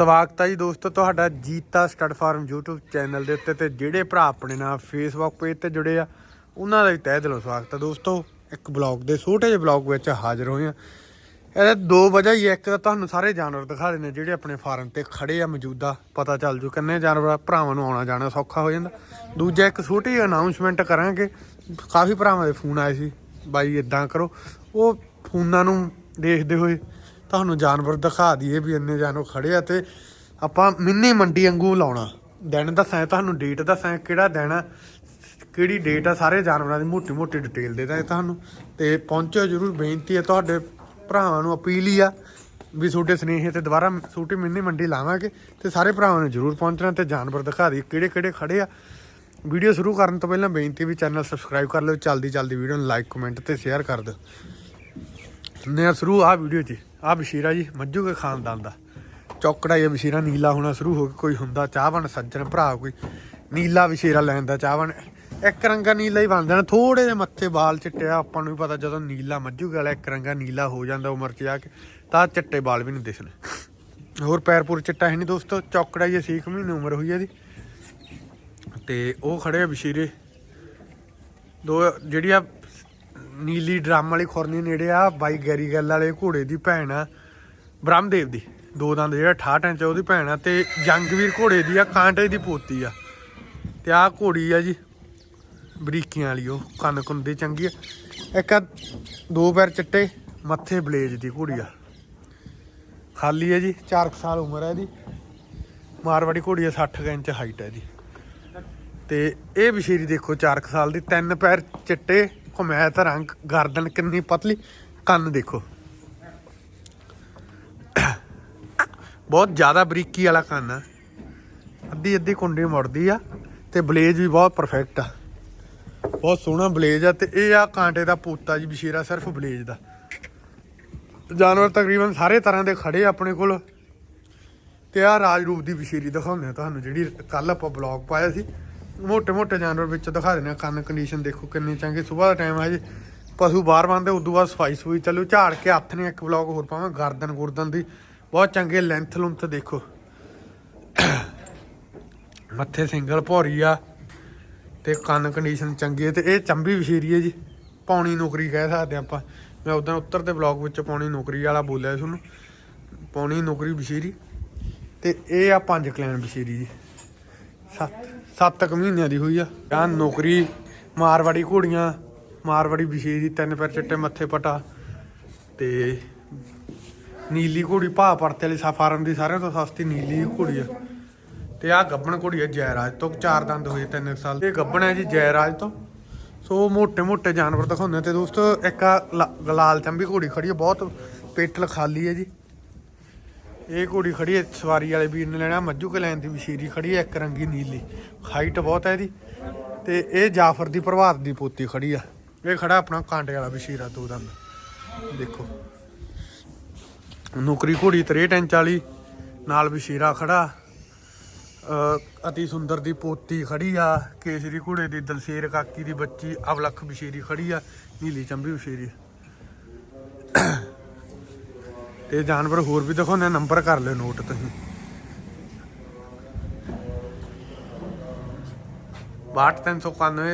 ਸਵਾਗਤ ਹੈ ਜੀ ਦੋਸਤੋ ਤੁਹਾਡਾ Jeeta stud farm YouTube channel ਦੇ ਉੱਤੇ ਤੇ ਜਿਹੜੇ ਭਰਾ ਆਪਣੇ ਨਾਲ Facebook ਪੇਜ ਤੇ ਜੁੜੇ ਆ, ਉਹਨਾਂ ਦਾ ਵੀ ਤਹਿ ਦਿਲੋਂ ਸਵਾਗਤ ਹੈ ਦੋਸਤੋ। ਇੱਕ ਬਲੌਗ ਦੇ ਛੋਟੇ ਜਿਹੇ ਬਲੌਗ ਵਿੱਚ ਹਾਜ਼ਰ ਹੋਏ ਆ। ਇਹਦੇ ਦੋ ਵਜ੍ਹਾ ਹੀ ਆ। ਇੱਕ ਤਾਂ ਤੁਹਾਨੂੰ ਸਾਰੇ ਜਾਨਵਰ ਦਿਖਾ ਦੇਣੇ ਜਿਹੜੇ ਆਪਣੇ ਫਾਰਮ ਤੇ ਖੜੇ ਆ ਮੌਜੂਦਾ, ਪਤਾ ਚੱਲ ਜੂ ਕਿੰਨੇ ਜਾਨਵਰ, ਭਰਾਵਾਂ ਨੂੰ ਆਉਣਾ ਜਾਣਾ ਸੌਖਾ ਹੋ ਜਾਂਦਾ। ਦੂਜਾ ਇੱਕ ਛੋਟੀ ਜਿਹੀ ਅਨਾਉਂਸਮੈਂਟ ਕਰਾਂਗੇ, ਕਾਫੀ ਭਰਾਵਾਂ ਦੇ ਫੋਨ ਆਏ ਸੀ, ਬਾਈ ਇਦਾਂ ਕਰੋ। ਉਹ ਫੋਨਾਂ ਨੂੰ ਦੇਖਦੇ ਹੋਏ ਤੁਹਾਨੂੰ ਜਾਨਵਰ ਦਿਖਾ ਦਈਏ ਵੀ ਇੰਨੇ ਜਾਨਵਰ ਖੜੇ ਆ ਤੇ ਆਪਾਂ ਮਿੰਨੀ ਮੰਡੀ ਵਾਂਗੂ ਲਾਉਣਾ। ਦਿਨ ਦੱਸਾਂ ਤੁਹਾਨੂੰ ਡੇਟ ਦੱਸਾਂ ਕਿਹੜਾ ਦਿਨ ਆ? ਕਿਹੜੀ ਡੇਟ ਆ? ਸਾਰੇ ਜਾਨਵਰਾਂ ਦੀ ਮੋਟੀ ਮੋਟੀ ਡਿਟੇਲ ਦੇ ਦਾਂ ਤੁਹਾਨੂੰ। ਤੇ ਪਹੁੰਚੋ, ਜਰੂਰ ਬੇਨਤੀ ਹੈ ਤੁਹਾਡੇ ਭਰਾਵਾਂ ਨੂੰ ਅਪੀਲ ਹੀ ਆ ਵੀ ਤੁਹਾਡੇ ਸਨੇਹ ਤੇ ਦੁਬਾਰਾ ਛੋਟੀ ਮਿੰਨੀ ਮੰਡੀ ਲਾਵਾਂਗੇ ਤੇ ਸਾਰੇ ਭਰਾਵਾਂ ਨੂੰ ਜਰੂਰ ਪਹੁੰਚਣਾ ਤੇ ਜਾਨਵਰ ਦਿਖਾ ਦੀ ਕਿਹੜੇ ਕਿਹੜੇ ਖੜੇ ਆ। ਵੀਡੀਓ ਸ਼ੁਰੂ ਕਰਨ ਤੋਂ ਪਹਿਲਾਂ ਬੇਨਤੀ ਵੀ ਚੈਨਲ ਸਬਸਕ੍ਰਾਈਬ ਕਰ ਲਿਓ ਜਲਦੀ ਜਲਦੀ ਵੀਡੀਓ ਨੂੰ ਲਾਈਕ ਕਮੈਂਟ ਤੇ ਸ਼ੇਅਰ ਕਰ ਦਿਓ। ਨੇ ਸ਼ੁਰੂ ਆ ਵੀਡੀਓ 'ਚ ਆ ਬਸ਼ੀਰਾ ਜੀ, ਮੱਜੂ ਕੇ ਖਾਨਦਾਨ ਦਾ। ਚੌਕੜਾ ਇਹ ਬਸ਼ੀਰਾ, ਨੀਲਾ ਹੋਣਾ ਸ਼ੁਰੂ ਹੋ ਗਿਆ ਕੋਈ ਹੁੰਦਾ ਚਾਹਵਣ ਸੱਜਣ ਭਰਾ ਕੋਈ। ਨੀਲਾ ਬਸ਼ੀਰਾ ਲੈਣ ਦਾ ਚਾਹਵਣ ਇੱਕ ਰੰਗਾ ਨੀਲਾ ਹੀ ਬਣ ਜਾਣਾ ਥੋੜੇ ਜਿਹੇ ਮੱਥੇ ਵਾਲ ਚਿੱਟਿਆ ਆਪਾਂ ਨੂੰ ਵੀ ਪਤਾ ਜਦੋਂ ਨੀਲਾ ਮੱਜੂ ਵਾਲਾ ਇੱਕ ਰੰਗਾ ਨੀਲਾ ਹੋ ਜਾਂਦਾ ਉਮਰ 'ਚ ਜਾ ਕੇ, ਤਾਂ ਚਿੱਟੇ ਵਾਲ ਵੀ ਨਹੀਂ ਦਿਸਣੇ। ਹੋਰ ਪੈਰ ਪੂਰ ਚਿੱਟਾ ਹੈ ਨਹੀਂ ਦੋਸਤੋ, ਚੌਕੜਾ ਹੀ 6 ਮਹੀਨੇ ਉਮਰ ਹੋਈ ਹੈ ਇਹਦੀ। ਤੇ ਉਹ ਖੜੇ ਆ ਬਸ਼ੀਰੇ। ਦੋ, ਜਿਹੜੀ ਆ ਨੀਲੀ ਡਰਮ ਵਾਲੀ ਖੁਰਨੀ ਨੇੜੇ ਆ, ਬਾਈ ਗੈਰੀ ਗੱਲ ਵਾਲੇ ਘੋੜੇ ਦੀ ਭੈਣ ਆ, ਬ੍ਰਹਮਦੇਵ ਦੀ, ਦੋ ਦੰਦ ਜਿਹੜਾ 68 ਇੰਚ ਉਹਦੀ ਭੈਣ ਆ, ਤੇ ਜੰਗਵੀਰ ਘੋੜੇ ਦੀ ਆ, ਕਾਂਟੇ ਦੀ ਪੋਤੀ ਆ, ਤੇ ਆ ਘੋੜੀ ਆ ਜੀ, ਬਰੀਕੀਆਂ ਵਾਲੀ, ਉਹ ਕੰਨ ਕੁੰਨ ਦੀ ਚੰਗੀ ਆ। ਇੱਕ ਆ, ਦੋ ਪੈਰ ਚਿੱਟੇ, ਮੱਥੇ ਬਲੇਜ ਦੀ ਘੋੜੀ ਆ। ਖਾਲੀ ਹੈ ਜੀ 4 ਸਾਲ ਉਮਰ ਹੈ ਇਹਦੀ, ਮਾਰਵਾੜੀ ਘੋੜੀ ਆ 60 ਕੁ ਇੰਚ ਹਾਈਟ ਹੈ ਇਹਦੀ। ਤੇ ਇਹ ਬਸ਼ੀਰੀ ਦੇਖੋ 4 ਸਾਲ ਦੀ, ਤਿੰਨ ਪੈਰ ਚਿੱਟੇ ਘੁਮੈਤ ਰੰਗ ਗਰਦਨ ਕਿੰਨੀ ਪਤਲੀ। ਕੰਨ ਦੇਖੋ। ਬਹੁਤ ਜ਼ਿਆਦਾ ਬਰੀਕੀ ਵਾਲਾ ਕੰਨ ਆ। ਅੱਧੀ ਅੱਧੀ ਕੁੰਡੀ ਮੁੜਦੀ ਆ ਤੇ ਬਲੇਜ ਵੀ ਬਹੁਤ ਪਰਫੈਕਟ ਆ। ਬਹੁਤ ਸੋਹਣਾ ਬਲੇਜ ਆ ਤੇ ਇਹ ਆ ਕਾਂਟੇ ਦਾ ਪੋਤਾ ਜੀ, ਬਸ਼ੀਰਾ ਸਿਰਫ ਬਲੇਜ ਦਾ। ਜਾਨਵਰ ਤਕਰੀਬਨ ਸਾਰੇ ਤਰ੍ਹਾਂ ਦੇ ਖੜੇ ਆਪਣੇ ਕੋਲ। ਤੇ ਆ ਰਾਜਰੂਪ ਦੀ ਬਸ਼ੀਰੀ ਦਿਖਾਉਂਦੇ ਆ ਤੁਹਾਨੂੰ, ਜਿਹੜੀ ਕੱਲ ਆਪਾਂ ਬਲੌਗ ਪਾਇਆ ਸੀ। ਮੋਟੇ ਮੋਟੇ ਜਾਨਵਰ ਵਿੱਚ ਦਿਖਾ ਦਿੰਦੇ ਆ, ਕੰਨ ਕੰਡੀਸ਼ਨ ਦੇਖੋ ਕਿੰਨੀ ਚੰਗੀ। ਸਵੇਰ ਦਾ ਟਾਈਮ ਹੈ ਜੀ। ਪਸ਼ੂ ਬਾਹਰ ਬੰਦੇ ਉਦੋਂ ਬਾਅਦ ਸਫ਼ਾਈ ਸੂਈ ਚੱਲੂ। ਝਾੜ ਕੇ ਹੱਥ ਨੇ ਇੱਕ ਬਲੌਗ ਹੋਰ ਪਾਵਾਂ, ਗਰਦਨ ਗੁਰਦਨ ਦੀ। ਬਹੁਤ ਚੰਗੇ ਲੈਂਥ ਲੁੰਥ ਦੇਖੋ। ਮੱਥੇ ਸਿੰਗਲ ਭੌਰੀ ਆ ਤੇ ਕੰਨ ਕੰਡੀਸ਼ਨ ਚੰਗੀ ਹੈ ਤੇ ਇਹ ਚੰਬੀ ਵਸ਼ੀਰੀ ਹੈ ਜੀ। ਪੌਣੀ ਨੌਕਰੀ ਕਹਿ ਸਕਦੇ ਆਪਾਂ। ਮੈਂ ਉਦੋਂ ਉੱਤਰ ਦੇ ਬਲੌਗ ਵਿੱਚ ਪੌਣੀ ਨੌਕਰੀ ਵਾਲਾ ਬੋਲਿਆ ਤੁਹਾਨੂੰ ਪੌਣੀ ਨੌਕਰੀ ਵਸ਼ੀਰੀ ਤੇ ਇਹ ਆ ਪੰਜ ਕਲੈਨ ਵਸ਼ੀਰੀ ਜੀ। ਸੱਤ ਕੁ ਮਹੀਨਿਆਂ ਦੀ ਹੋਈ ਆ। ਆ ਨੌਕਰੀ, ਮਾਰਵਾੜੀ ਘੋੜੀਆਂ, ਮਾਰਵਾੜੀ ਵਿਸ਼ੇ ਦੀ ਤਿੰਨ ਪੈਰ ਚਿੱਟੇ, ਮੱਥੇ ਪਟਾ। ਤੇ ਨੀਲੀ ਘੋੜੀ ਭਾ ਪਰਤੇ ਵਾਲੀ ਸਫਾਰਨ ਦੀ ਸਾਰਿਆਂ ਤੋਂ ਸਸਤੀ ਨੀਲੀ ਘੋੜੀ ਆ। ਤੇ ਆ ਗੱਬਣ ਘੋੜੀ ਆ ਜੈਰਾਜ ਤੋਂ, ਚਾਰ ਦੰਦ ਹੋਏ ਤਿੰਨ ਸਾਲ। ਇਹ ਗੱਬਣ ਹੈ ਜੀ ਜੈਰਾਜ ਤੋਂ। ਸੋ ਮੋਟੇ ਮੋਟੇ ਜਾਨਵਰ ਦਿਖਾਉਂਦੇ ਤੇ ਦੋਸਤੋ, ਇੱਕ ਲਾਲ ਚੰਬੀ ਘੋੜੀ ਖੜੀ ਆ, ਬਹੁਤ ਪੇਟਲ ਖਾਲੀ ਹੈ ਜੀ। ਇਹ ਘੋੜੀ ਖੜੀ ਹੈ, ਸਵਾਰੀ ਵਾਲੇ ਵੀਰ ਨੇ ਲੈਣਾ ਮੱਜੂ ਕੇ ਲੈਣ ਦੀ ਵਸ਼ੀਰੀ ਖੜੀ ਹੈ, ਇੱਕ ਰੰਗੀ ਨੀਲੀ। ਹਾਈਟ ਬਹੁਤ ਹੈ ਇਹਦੀ। ਤੇ ਇਹ ਜਾਫਰ ਦੀ ਪ੍ਰਭਾਤ ਦੀ ਪੋਤੀ ਖੜੀ ਆ। ਇਹ ਖੜਾ ਆਪਣਾ ਕਾਂਟੇ ਵਾਲਾ ਵਸ਼ੀਰਾ ਦੋ ਦੰਦ। ਦੇਖੋ। ਨੌਕਰੀ ਘੋੜੀ 63 ਇੰਚ ਵਾਲੀ ਨਾਲ ਵਸ਼ੀਰਾ ਖੜਾ। ਅਤੀ ਸੁੰਦਰ ਦੀ ਪੋਤੀ ਖੜੀ ਆ, ਕੇਸਰੀ ਘੋੜੇ ਦੀ, ਦਲਸੇਰ ਕਾਕੀ ਦੀ ਬੱਚੀ, ਅਵਲਖ ਬਸ਼ੀਰੀ ਖੜੀ ਆ, ਨੀਲੀ ਚੰਬੀ ਬਸ਼ੀਰੀ ਤੇ ਜਾਨਵਰ ਹੋਰ ਵੀ ਦਿਖਾਉਂਦੇ ਆ, ਨੰਬਰ ਕਰ ਲਿਓ ਨੋਟ ਤੁਸੀਂ। 62391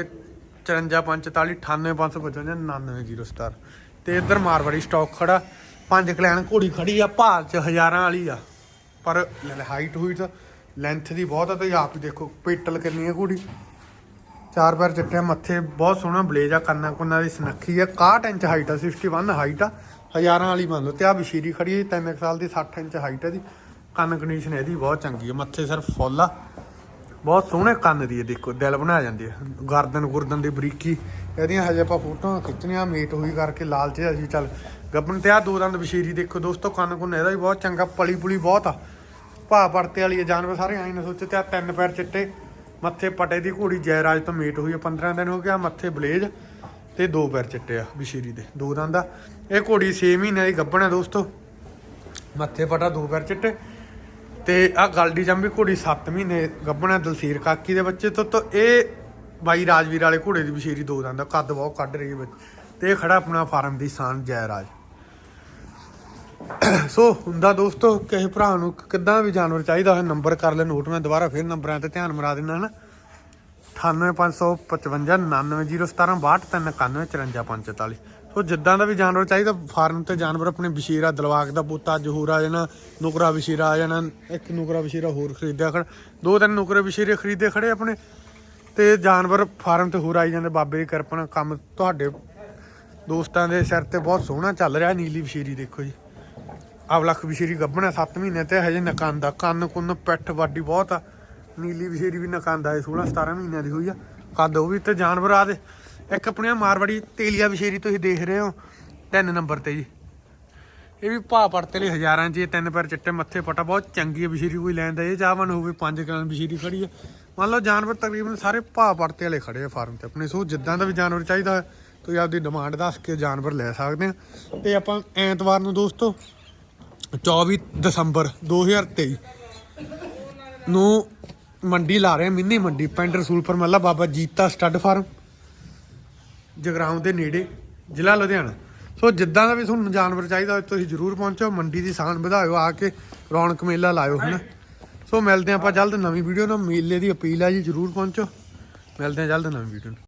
5445 98555 990 ਤੇ ਇੱਧਰ ਮਾਰਵਾੜੀ ਸਟਾਕ ਖੜਾ ਪੰਜ ਕਲੈਨ ਘੋੜੀ ਖੜੀ ਆ ਭਾਰ ਚ ਹਜ਼ਾਰਾਂ ਵਾਲੀ ਆ। ਪਰ ਹਾਈਟ ਹੋਈ ਤਾਂ ਲੈਂਥ ਦੀ ਬਹੁਤ ਆ ਤੇ ਆਪ ਹੀ ਦੇਖੋ ਪੇਟਲ ਕਿੰਨੀ ਆ ਘੋੜੀ। ਚਾਰ ਪੈਰ ਚਿੱਟੇ ਮੱਥੇ ਬਹੁਤ ਸੋਹਣਾ ਬਲੇਜ ਆ ਕੰਨਾਂ ਕੁੰਨਾਂ ਦੀ ਸਨੱਖੀ ਆ। 61 ਇੰਚ ਹਾਈਟ ਆ 61 ਹਾਈਟ ਆ। ਹਜ਼ਾਰਾਂ ਵਾਲੀ ਮੰਨ ਲਓ, ਤੇ ਆ ਬਸ਼ੀਰੀ ਖੜੀ ਹੈ 3 ਸਾਲ ਦੀ 60 ਇੰਚ ਹਾਈਟ ਹੈ ਦੀ ਕੰਨ ਕੰਡੀਸ਼ਨ ਇਹਦੀ ਬਹੁਤ ਚੰਗੀ ਆ ਮੱਥੇ ਸਿਰਫ ਫੁੱਲ ਆ। ਬਹੁਤ ਸੋਹਣੇ ਕੰਨ ਦੀ ਹੈ, ਦੇਖੋ, ਦਿਲ ਬਣਾ ਜਾਂਦੀ ਹੈ। ਗਰਦਨ ਗੁਰਦਨ ਦੀ ਬਰੀਕੀ, ਇਹਦੀਆਂ ਹਜੇ ਆਪਾਂ ਫੋਟੋਆਂ ਖਿੱਚਣੀਆਂ ਮੇਟ ਹੋਈ ਕਰਕੇ ਲਾਲਚ ਅਸੀਂ, ਚੱਲ ਗੱਬਨ ਤੇ ਆ ਦੋ ਦੰਦ ਬਸ਼ੀਰੀ ਦੇਖੋ ਦੋਸਤੋ, ਕੰਨ ਕੁੰਨ ਇਹਦਾ ਵੀ ਬਹੁਤ ਚੰਗਾ ਪਲੀ ਪੁਲੀ ਬਹੁਤ ਆ। ਭਾ ਪੜਤੇ ਵਾਲੀ ਜਾਨਵਰ ਸਾਰੇ ਆਈ ਨਾ ਸੋਚੇ, ਤੇ ਆ ਤਿੰਨ ਪੈਰ ਚਿੱਟੇ, ਮੱਥੇ ਪਟੇ ਦੀ ਘੋੜੀ ਜੈਰਾਜ ਤੋਂ ਮੇਟ ਹੋਈ ਆ 15 ਦਿਨ ਹੋ ਗਿਆ ਮੱਥੇ ਬਲੇਜ। ਤੇ ਦੋ ਪੈਰ ਚਿੱਟੇ ਆ ਬਸ਼ੀਰੀ ਦੇ, ਦੋ ਦੰਦ ਆ। ਇਹ ਘੋੜੀ 6 ਮਹੀਨੇ ਦੀ ਗੱਭਣ ਆ ਦੋਸਤੋ। ਮੱਥੇ ਫਟਾ ਦੋ ਪੈਰ ਚਿੱਟੇ। ਤੇ ਆ ਗਲਡੀ ਜੰਬੀ ਘੋੜੀ 7 ਮਹੀਨੇ ਗੱਭਣ ਗੱਭਣਾ ਦਲਸੀਰ ਕਾਕੀ ਦੇ ਬੱਚੇ ਤੋਂ ਤੋਂ। ਇਹ ਬਾਈ ਰਾਜਵੀਰ ਵਾਲੇ ਘੋੜੇ ਦੀ ਬਸ਼ੀਰੀ ਦੋ ਦੰਦ ਆ, ਕੱਦ ਬਹੁਤ ਕੱਢ ਰਹੀ ਹੈ ਬੱਚੇ ਤੇ ਇਹ ਖੜਾ ਆਪਣਾ ਫਾਰਮ ਦੀ ਸਾਨ ਜੈ ਰਾਜ ਸੋ ਹੁੰਦਾ ਦੋਸਤੋ, ਕਿਸੇ ਭਰਾ ਨੂੰ ਕਿੱਦਾਂ ਵੀ ਜਾਨਵਰ ਚਾਹੀਦਾ ਹੋਵੇ ਨੰਬਰ ਕਰ ਲੈ, ਨੋਟ ਮੈਂ ਦੁਬਾਰਾ ਫਿਰ ਨੰਬਰਾਂ ਤੇ ਧਿਆਨ ਮਰਾ ਦਿੰਦਾ ਨਾ 98555 99017 62 ਸੋ ਜਿੱਦਾਂ ਦਾ ਵੀ ਜਾਨਵਰ ਚਾਹੀਦਾ, ਫਾਰਮ ਤੇ ਜਾਨਵਰ ਆਪਣੇ ਬਸ਼ੀਰਾ ਦਲਵਾਕ ਦਾ ਬੂਤਾ ਜਹੂਰ ਆ ਜਾਣਾ, ਨੁਕਰਾ ਬਸ਼ੀਰਾ ਆ ਜਾਣਾ, ਇੱਕ ਨੁਕਰਾ ਬਸ਼ੀਰਾ ਹੋਰ ਖਰੀਦਿਆ ਖੜ, ਦੋ ਤਿੰਨ ਨੁਕਰੇ ਬਸ਼ੀਰੇ ਖਰੀਦੇ ਖੜੇ ਆਪਣੇ, ਤੇ ਜਾਨਵਰ ਫਾਰਮ ਤੇ ਹੋਰ ਆਈ ਜਾਂਦੇ, ਬਾਬੇ ਦੀ ਕਿਰਪਾ ਨਾਲ ਕੰਮ ਤੁਹਾਡੇ ਦੋਸਤਾਂ ਦੇ ਸਿਰ ਤੇ ਬਹੁਤ ਸੋਹਣਾ ਚੱਲ ਰਿਹਾ, ਨੀਲੀ ਬਸ਼ੀਰੀ ਦੇਖੋ ਜੀ। ਅਵਲਖ ਬਸ਼ੀਰੀ ਗੱਭਣਾ 7 ਮਹੀਨੇ ਤੇ ਹਜੇ ਨਕਾਂਦਾ ਕੰਨ ਕੁੰਨ ਪਿੱਠ ਵਾਡੀ ਬਹੁਤ ਆ। ਨੀਲੀ ਬਸ਼ੀਰੀ ਵੀ ਨਕਾਂਦਾ ਹੈ 16 17 ਮਹੀਨਿਆਂ ਦੀ ਹੋਈ ਆ। ਕੱਦ ਉਹ ਵੀ ਤੇ ਜਾਨਵਰ ਆ ਦੇ ਇੱਕ ਆਪਣੀਆਂ ਮਾਰਵਾੜੀ ਤੇਲੀਆ ਬਸ਼ੀਰੀ ਤੁਸੀਂ ਦੇਖ ਰਹੇ ਹੋ, ਤਿੰਨ ਨੰਬਰ ਤੇ ਜੀ। ਇਹ ਵੀ ਭਾ ਪੜਤੇ ਲਈ ਹਜ਼ਾਰਾਂ 'ਚ ਤਿੰਨ ਪੈਰ ਚਿੱਟੇ ਮੱਥੇ ਪਟਾ, ਬਹੁਤ ਚੰਗੀ ਹੈ ਬਸ਼ੀਰੀ, ਕੋਈ ਲੈਂਦਾ ਇਹ ਚਾਹਵਨ ਹੋਵੇ ਪੰਜ ਕਿਲੋ ਬਸ਼ੀਰੀ ਖੜੀ ਹੈ ਮੰਨ ਲਓ ਜਾਨਵਰ ਤਕਰੀਬਨ ਸਾਰੇ ਭਾ ਪੜਤੇ ਵਾਲੇ ਖੜੇ ਆ ਫਾਰਮ ਤੇ ਆਪਣੇ, ਸੋ ਜਿੱਦਾਂ ਦਾ ਵੀ ਜਾਨਵਰ ਚਾਹੀਦਾ ਤੁਸੀਂ ਆਪਦੀ ਡਿਮਾਂਡ ਦੱਸ ਕੇ ਜਾਨਵਰ ਲੈ ਸਕਦੇ ਆ। ਤੇ ਆਪਾਂ ਐਤਵਾਰ ਨੂੰ ਦੋਸਤੋ 24 ਦਸੰਬਰ 2023 ਨੂੰ ਮੰਡੀ ਲਾ ਰਹੇ ਮਿੰਨੀ ਮੰਡੀ, ਪਿੰਡ ਰਸੂਲਪੁਰ ਮੱਲਾ ਬਾਬਾ ਜੀਤਾ ਸਟੱਡ ਫਾਰਮ, ਜਗਰਾਉਂ ਦੇ ਨੇੜੇ, ਜ਼ਿਲ੍ਹਾ ਲੁਧਿਆਣਾ। ਸੋ ਜਿੱਦਾਂ ਦਾ ਵੀ ਤੁਹਾਨੂੰ ਜਾਨਵਰ ਚਾਹੀਦਾ ਹੋਵੇ, ਤੁਸੀਂ ਜਰੂਰ ਪਹੁੰਚੋ, ਮੰਡੀ ਦੀ ਸਾਨ ਵਧਾਇਓ, ਆ ਕੇ ਰੌਣਕ ਮੇਲਾ ਲਾਇਓ, ਹਨਾ? ਸੋ ਮਿਲਦੇ ਹਾਂ ਆਪਾਂ ਜਲਦ ਨਵੀਂ ਵੀਡੀਓ ਨਾਲ, ਮੇਲੇ ਦੀ ਅਪੀਲ ਹੈ ਜੀ, ਜਰੂਰ ਪਹੁੰਚੋ। ਮਿਲਦੇ ਹਾਂ ਜਲਦ ਨਵੀਂ ਵੀਡੀਓ ਨਾਲ।